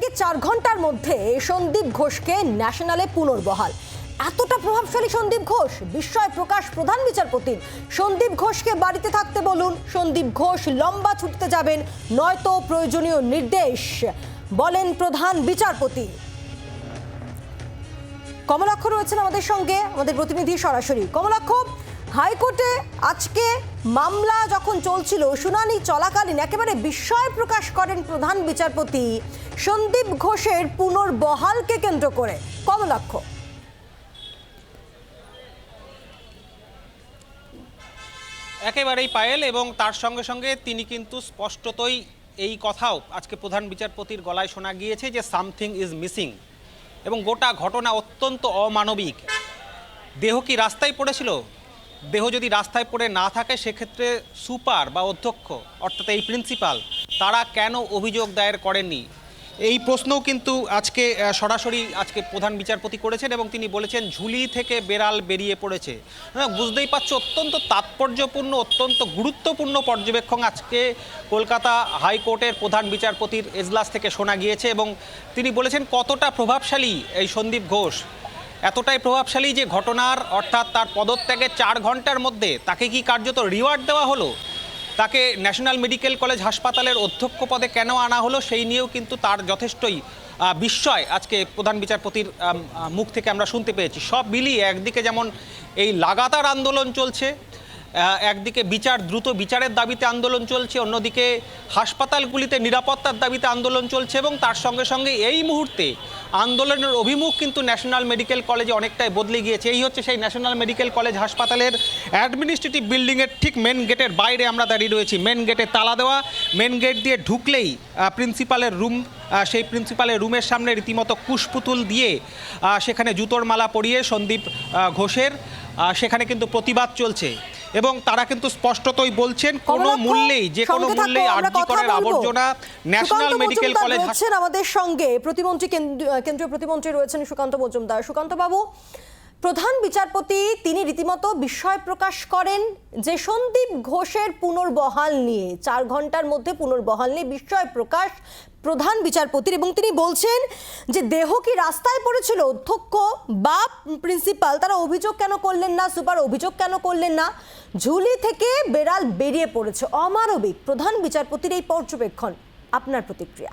থেকে চার ঘণ্টার মধ্যে সন্দীপ ঘোষকে ন্যাশনালে পুনর্বহাল। এতটা প্রভাবশালী সন্দীপ ঘোষ, বিস্ময় প্রকাশ প্রধান বিচারপতির সন্দীপ ঘোষকে বাড়িতে থাকতে বলুন, সন্দীপ ঘোষ লম্বা ছুটতে যাবেন, নয়তো প্রয়োজনীয় নির্দেশ বলেন প্রধান বিচারপতি। কমলাক্ষ রয়েছেন আমাদের সঙ্গে, আমাদের প্রতিনিধি সরাসরি। কমলাক্ষ, হাইকোর্টে আজকে মামলা যখন চলছিল, শুনানি চলাকালীন একেবারে বিস্ময় প্রকাশ করেন প্রধান বিচারপতি। সন্দীপ ঘোষের পুনর্বহালকে কেন্দ্র করে কমলাক্ষ। একেবারেই পায়েল এবং তার সঙ্গে সঙ্গে তিনি কিন্তু স্পষ্টতই এই কথাও আজকে প্রধান বিচারপতির গলায় শোনা গিয়েছে যে সামথিং ইজ মিসিং এবং গোটা ঘটনা অত্যন্ত অমানবিক। দেহ কি রাস্তায় পড়েছিল? দেহ যদি রাস্তায় পড়ে না থাকে, সেক্ষেত্রে সুপার বা অধ্যক্ষ, অর্থাৎ এই প্রিন্সিপাল, তারা কেন অভিযোগ দায়ের করেননি? এই প্রশ্নও কিন্তু আজকে সরাসরি আজকে প্রধান বিচারপতি করেছেন এবং তিনি বলেছেন ঝুলি থেকে বেড়াল বেরিয়ে পড়েছে। হ্যাঁ বুঝতেই পারছ, অত্যন্ত তাৎপর্যপূর্ণ, অত্যন্ত গুরুত্বপূর্ণ পর্যবেক্ষণ আজকে কলকাতা হাইকোর্টের প্রধান বিচারপতির এজলাস থেকে শোনা গিয়েছে এবং তিনি বলেছেন কতটা প্রভাবশালী এই সন্দীপ ঘোষ। এতটাই প্রভাবশালী যে ঘটনার, অর্থাৎ তার পদত্যাগের চার ঘণ্টার মধ্যে তাকে কি কার্যত রিওয়ার্ড দেওয়া হলো? তাকে ন্যাশনাল মেডিকেল কলেজ হাসপাতালের অধ্যক্ষ পদে কেন আনা হলো সেই নিয়েও কিন্তু তার যথেষ্টই বিস্ময় আজকে প্রধান বিচারপতির মুখ থেকে আমরা শুনতে পেয়েছি। সব মিলিয়ে একদিকে যেমন এই লাগাতার আন্দোলন চলছে একদিকে বিচার, দ্রুত বিচারের দাবিতে আন্দোলন চলছে, অন্যদিকে হাসপাতালগুলিতে নিরাপত্তার দাবিতে আন্দোলন চলছে এবং তার সঙ্গে সঙ্গে এই মুহূর্তে আন্দোলনের অভিমুখ কিন্তু ন্যাশনাল মেডিকেল কলেজে অনেকটাই বদলে গিয়েছে। এই হচ্ছে সেই ন্যাশনাল মেডিকেল কলেজ হাসপাতালের অ্যাডমিনিস্ট্রেটিভ বিল্ডিংয়ের ঠিক মেন গেটের বাইরে আমরা দাঁড়িয়ে রয়েছি। মেন গেটে তালা দেওয়া মেন গেট দিয়ে ঢুকলেই প্রিন্সিপালের রুম সেই প্রিন্সিপালের রুমের সামনে রীতিমতো কুশপুতুল দিয়ে সেখানে জুতোর মালা পরিয়ে সন্দীপ ঘোষের সেখানে কিন্তু প্রতিবাদ চলছে। এবং তারা কিন্তু স্পষ্টতই বলছেন কোন মূল্যেই যে কোনো মূল্যেই আরজি করার আবর্জনা ন্যাশনাল মেডিকেল কলেজ আছেন আমাদের সঙ্গে। প্রতিমন্ত্রী কেন্দ্র- কেন্দ্রীয় প্রতিমন্ত্রী রয়েছেন সুকান্ত মজুমদার। সুকান্ত বাবু প্রধান বিচারপতি তিনি রীতিমতো বিস্ময় প্রকাশ করেন যে সন্দীপ ঘোষের পুনর্বহাল নিয়ে, চার ঘণ্টার মধ্যে পুনর্বহাল নিয়ে বিস্ময় প্রকাশ প্রধান বিচারপতির এবং তিনি বলছেন যে দেহ কি রাস্তায় পড়েছিল? অধ্যক্ষ বা প্রিন্সিপাল, তারা অভিযোগ কেন করলেন না? সুপার, অভিযোগ কেন করলেন না? ঝুলি থেকে বেড়াল বেরিয়ে পড়েছে। অমানবিক প্রধান বিচারপতির এই পর্যবেক্ষণ। আপনার প্রতিক্রিয়া।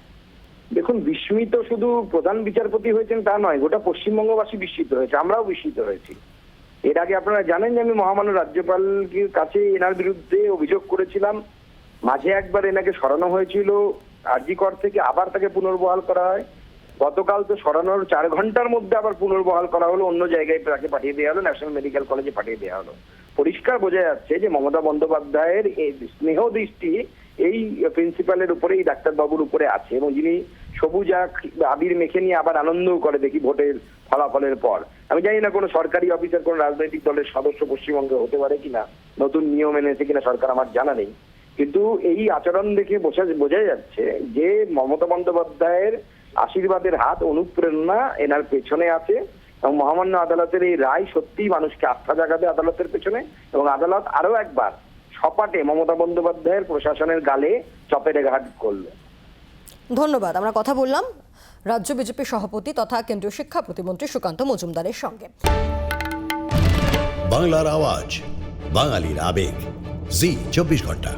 দেখুন, বিস্মিত শুধু প্রধান বিচারপতি হয়েছেন তা নয়, গোটা পশ্চিমবঙ্গবাসী বিস্মিত হয়েছে, আমরাও বিস্মিত হয়েছি। এর আগে আপনারা জানেন যে আমি মহামান্য রাজ্যপালের কাছে এনার বিরুদ্ধে অভিযোগ করেছিলাম। মাঝে একবার এনাকে সরানো হয়েছিল, আরজিকর থেকে আবার তাকে পুনর্বহাল করা হয়। গতকাল তো সরানোর চার ঘণ্টার মধ্যে আবার পুনর্বহাল করা হলো, অন্য জায়গায় তাকে পাঠিয়ে দেওয়া হলো, ন্যাশনাল মেডিকেল কলেজে পাঠিয়ে দেওয়া হলো। পরিষ্কার বোঝা যাচ্ছে যে মমতা বন্দ্যোপাধ্যায়ের এই স্নেহ দৃষ্টি এই প্রিন্সিপালের উপরে এই ডাক্তারবাবুর উপরে আছে এবং যিনি সবুজ আবির মেখে নিয়ে আবার আনন্দও করে দেখি ভোটের ফলাফলের পর। আমি জানি না কোনো সরকারি অফিসার, কোনো রাজনৈতিক দলের সদস্য পশ্চিমবঙ্গে হতে পারে কিনা, নতুন নিয়ম এনেছে কিনা সরকার আমার জানা নেই। কিন্তু এই আচরণ দেখে বোঝা বোঝা যাচ্ছে যে মমতা বন্দ্যোপাধ্যায়ের আশীর্বাদের হাত, অনুপ্রেরণা এনার পেছনে আছে এবং মহামান্য আদালতের এই রায় সত্যিই মানুষকে আস্থা জাগাবে আদালতের পেছনে এবং আদালত আরও একবার সপাটে মমতা বন্দ্যোপাধ্যায়ের প্রশাসনের গালে চপেটে ঘাট করল। ধন্যবাদ আমরা কথা বললাম রাজ্য বিজেপি সভাপতি তথা কেন্দ্রীয় শিক্ষা প্রতিমন্ত্রী সুকান্ত মজুমদারের সঙ্গে। বাংলার আওয়াজ বাঙালির আবেগ জি চব্বিশ ঘণ্টা।